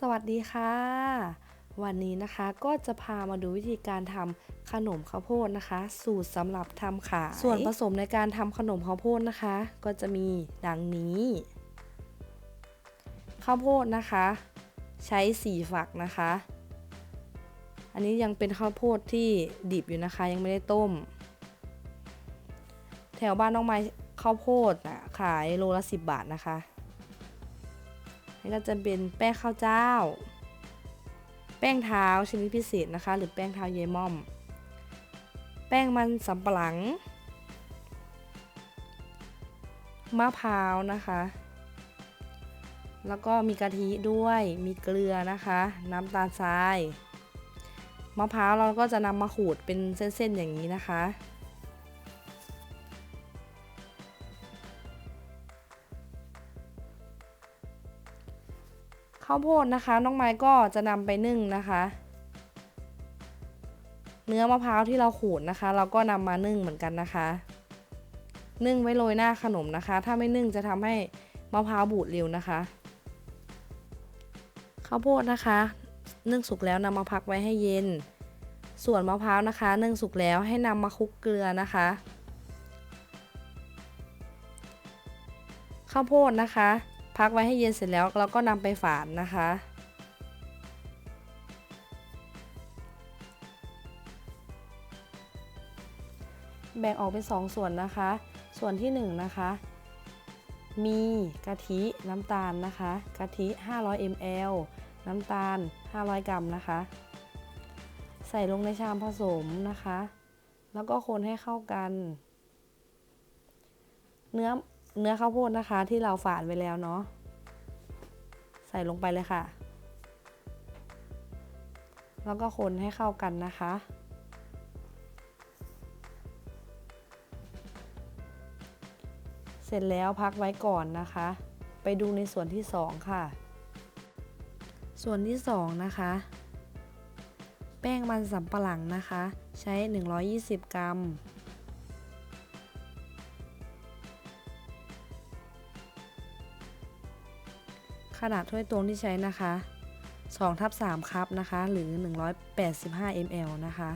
สวัสดีค่ะ วันนี้นะคะก็จะพามาดูวิธีการทำขนมข้าวโพดนะคะ สูตรสำหรับทำขาย ส่วนผสมในการทำขนมข้าวโพดนะคะ ก็จะมีดังนี้ข้าวโพดนะคะ ใช้สีฝักนะคะ อันนี้ยังเป็นข้าวโพดที่ดิบอยู่นะคะ ยังไม่ได้ต้ม แถวบ้านน้องไม้ข้าวโพดนะขายโลละสิบบาทนะคะ นี่ก็จะเป็นแป้งข้าวเจ้า แป้งเท้าชนิดพิเศษนะคะ หรือแป้งเท้าเยม่อม แป้งมันสำปะหลัง มะพร้าวนะคะ แล้วก็มีกะทิด้วย มีเกลือนะคะ น้ำตาลทราย มะพร้าวเราก็จะนำมาขูดเป็นเส้นๆอย่างนี้นะคะ ข้าวโพดนะคะ น้องไม้ก็จะนำไปนึ่งนะคะ เนื้อมะพร้าวที่เราขูดนะคะ เราก็นำมานึ่งเหมือนกันนะคะ นึ่งไว้โรยหน้าขนมนะคะ ถ้าไม่นึ่งจะทำให้มะพร้าวบูดเร็วนะคะ ข้าวโพดนะคะ นึ่งสุกแล้วนำมาพักไว้ให้เย็น ส่วนมะพร้าวนะคะ นึ่งสุกแล้วให้นำมาคลุกเกลือนะคะข้าวโพดนะคะ พักไว้ให้เย็นเสร็จแล้วเราก็นำไปฝานนะคะ แบ่งออกเป็น2สส่วนนะคะ ส่วนที่1นงนะคะ มีกะทิน้ำตาลนะคะกะทิ 500 ml น้ำตาล 500 กรัมนะคะ ใส่ลงในชามผสมนะคะ แล้วก็คนให้เข้ากัน เนื้อ เนื้อข้าวโพดนะคะที่เราฝานไว้แล้วเนาะใส่ลงไปเลยค่ะ แล้วก็คนให้เข้ากันนะคะ เสร็จแล้วพักไว้ก่อนนะคะ ไปดูในส่วนที่2ค่ะ ส่วนที่2นะคะ แป้งมันสำปะหลังนะคะ ใช้ 120 กรัม ขนาดถ้วยตวงที่ใช้นะคะ2ทับ3ครับนะคะ หรือ 185 ml นะคะ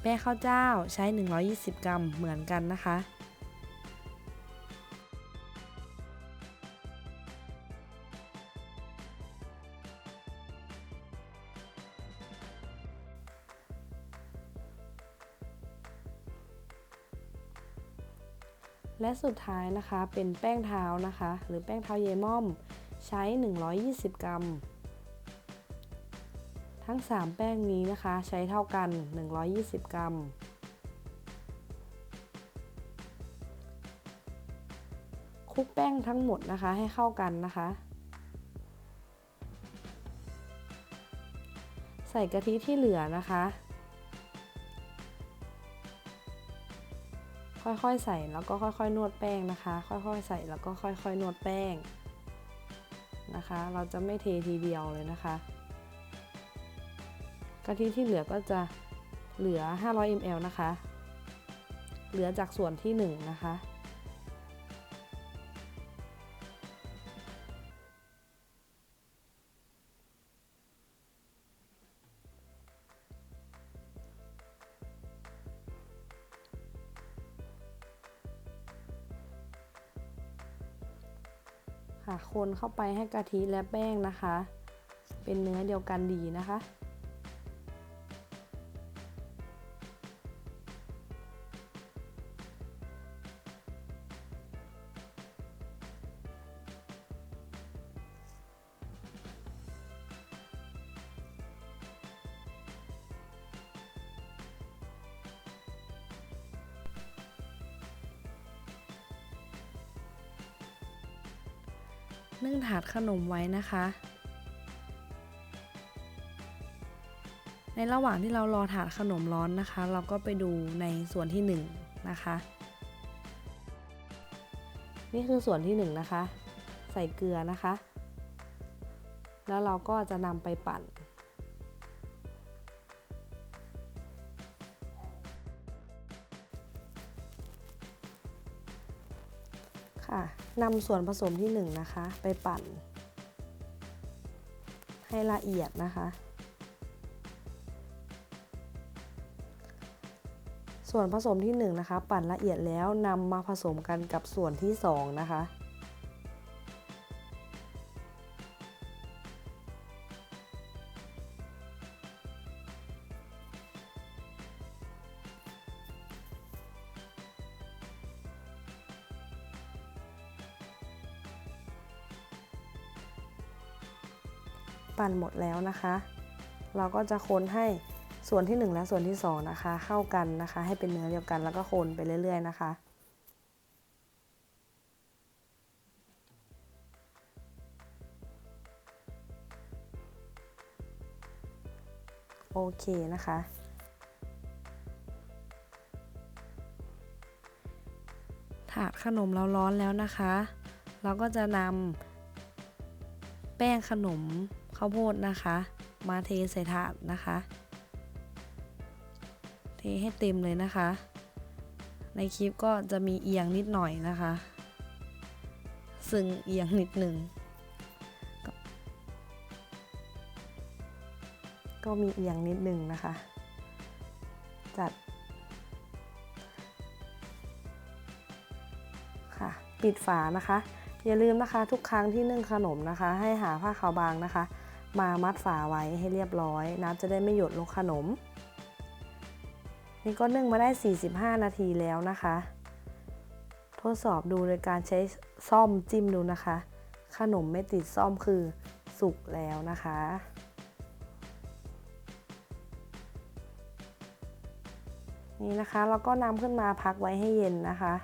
แป้งข้าวเจ้าใช้ 120 กรัมเหมือนกันนะคะ และสุดท้ายนะคะเป็นแป้งเท้านะคะ หรือแป้งเท้าเยม่อม ใช้ 120 กรัม ทั้ง 3 แป้งนี้นะคะใช้เท่ากัน 120 กรัม คลุกแป้งทั้งหมดนะคะให้เข้ากันนะคะ ใส่กะทิที่เหลือนะคะ ค่อยๆใส่แล้วก็ค่อยๆ นวดแป้งนะคะ ค่อยๆ ใส่แล้วก็ค่อยๆ นวดแป้งนะคะ เราจะไม่เททีเดียวเลยนะคะกะทิที่เหลือก็จะเหลือ 500 ml นะคะ เหลือจากส่วนที่ 1 นะคะ ค่ะ คนเข้าไปให้กะทิและแป้งนะคะ เป็นเนื้อเดียวกันดีนะคะ นึ่งถาดขนมไว้นะคะ ในระหว่างที่เรารอถาดขนมร้อนนะคะ เราก็ไปดูในส่วนที่1นนะคะ นี่คือส่วนที่1นนะคะ ใส่เกลือนะคะ แล้วเราก็จะนำไปปั่น ค่ะนำส่วนผสมที่1นนะคะ ไปปั่น ให้ละเอียดนะคะ ส่วนผสมที่1นนะคะ ปั่นละเอียดแล้วนำมาผสมกันกับส่วนที่2นะคะ ปั่นหมดแล้วนะคะ เราก็จะคนให้ส่วนที่ 1 และส่วนที่ 2 นะคะ เข้ากันนะคะ ให้เป็นเนื้อเดียวกันแล้วก็คนไปเรื่อย ๆ นะคะ โอเคนะคะถาดขนมเราร้อนแล้วนะคะ เราก็จะนำแป้งขนมาวโพดนะคะ มาเทใส่ถาดนะคะ เทให้เต็มเลยนะคะ ในคลิปก็จะมีเอียงนิดหน่อยนะคะ ซึ่งเอียงนิดหนึ่งก็ก็มีเอียงนิดหนึ่งนะคะ จัดค่ะปิดฝานะคะ อย่าลืมนะคะทุกครั้งที่นึ่งขนมนะคะ ให้หาผ้าขาวบางนะคะ มามัดฝาไว้ให้เรียบร้อย น้ำจะได้ไม่หยดลงขนม นี่ก็นึ่งมาได้ 45 นาทีแล้วนะคะ ทดสอบดูโดยการใช้ซ่อมจิ้มดูนะคะ ขนมไม่ติดซ่อมคือสุกแล้วนะคะนี่นะคะเราก็นำขึ้นมาพักไว้ให้เย็นนะคะ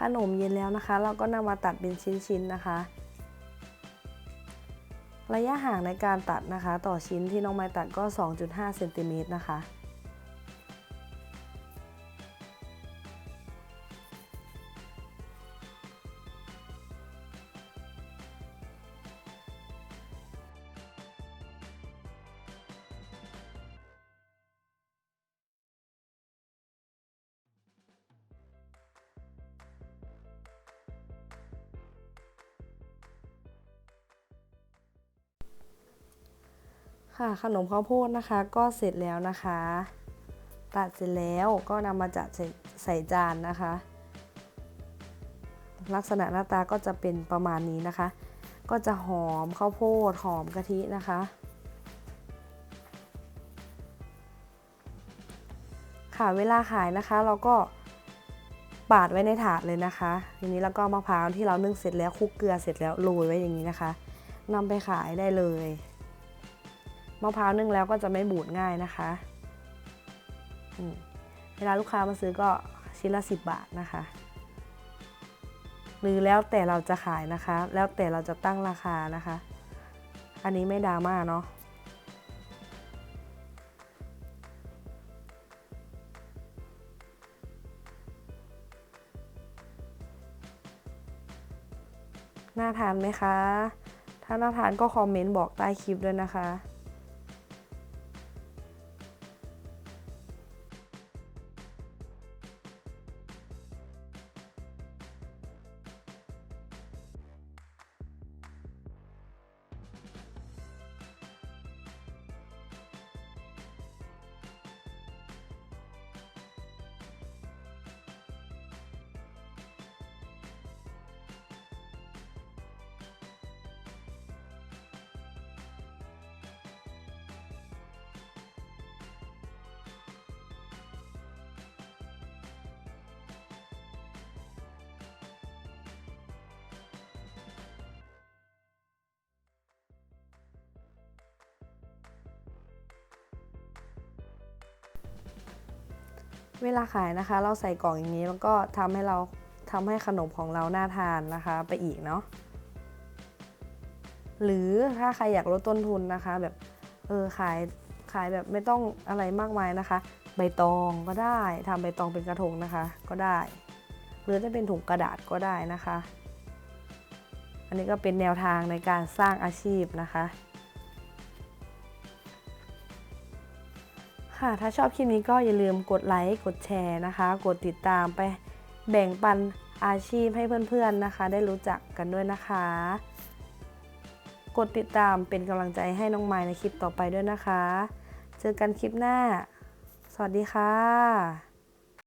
ขนมเย็นแล้วนะคะ เราก็นำมาตัดเป็นชิ้นๆนะคะ ระยะห่างในการตัดนะคะ ต่อชิ้นที่น้องไม้ตัดก็ 2.5เซนติเมตรนะคะ ค่ะขนมข้าวโพดนะคะก็เสร็จแล้วนะคะ ตัดเสร็จแล้วก็นำมาจัดใส่ใสจานนะคะ ลักษณะหน้าตาก็จะเป็นประมาณนี้นะคะ ก็จะหอมข้าวโพดหอมกะทินะคะ ค่ะเวลาขายนะคะเราก็ปาดไว้ในถาดเลยนะคะ ทีนี้แล้วก็มะพร้าวที่เรานึ่งเสร็จแล้วคลุกเกลือเสร็จแล้วโรยไว้อย่างนี้นะคะนำไปขายได้เลย มะพร้าวนึ่งแล้วก็จะไม่บูดง่ายนะคะเวลาลูกค้ามาซื้อก็ชิ้นละ 10 บาทนะคะ หรือแล้วแต่เราจะขายนะคะ แล้วแต่เราจะตั้งราคานะคะ อันนี้ไม่ดราม่าเนาะน่าทานไหมคะ ถ้าน่าทานก็คอมเมนต์บอกใต้คลิปด้วยนะคะ เวลาขายนะคะ เราใส่กล่องอย่างนี้มันก็ทำให้เราทำให้ขนมของเราน่าทานนะคะ ไปอีกเนาะหรือถ้าใครอยากลดต้นทุนนะคะ แบบเออขายขายแบบไม่ต้องอะไรมากมายนะคะ ใบตองก็ได้ทำใบตองเป็นกระทงนะคะ ก็ได้ หรือจะเป็นถุงกระดาษก็ได้นะคะ อันนี้ก็เป็นแนวทางในการสร้างอาชีพนะคะ ค่ะ ถ้าชอบคลิปนี้ก็อย่าลืมกดไลค์ กดแชร์นะคะ กดติดตามไปแบ่งปันอาชีพให้เพื่อนๆนะคะ ได้รู้จักกันด้วยนะคะ กดติดตามเป็นกำลังใจให้น้องไม้ในคลิปต่อไปด้วยนะคะ เจอกันคลิปหน้า สวัสดีค่ะ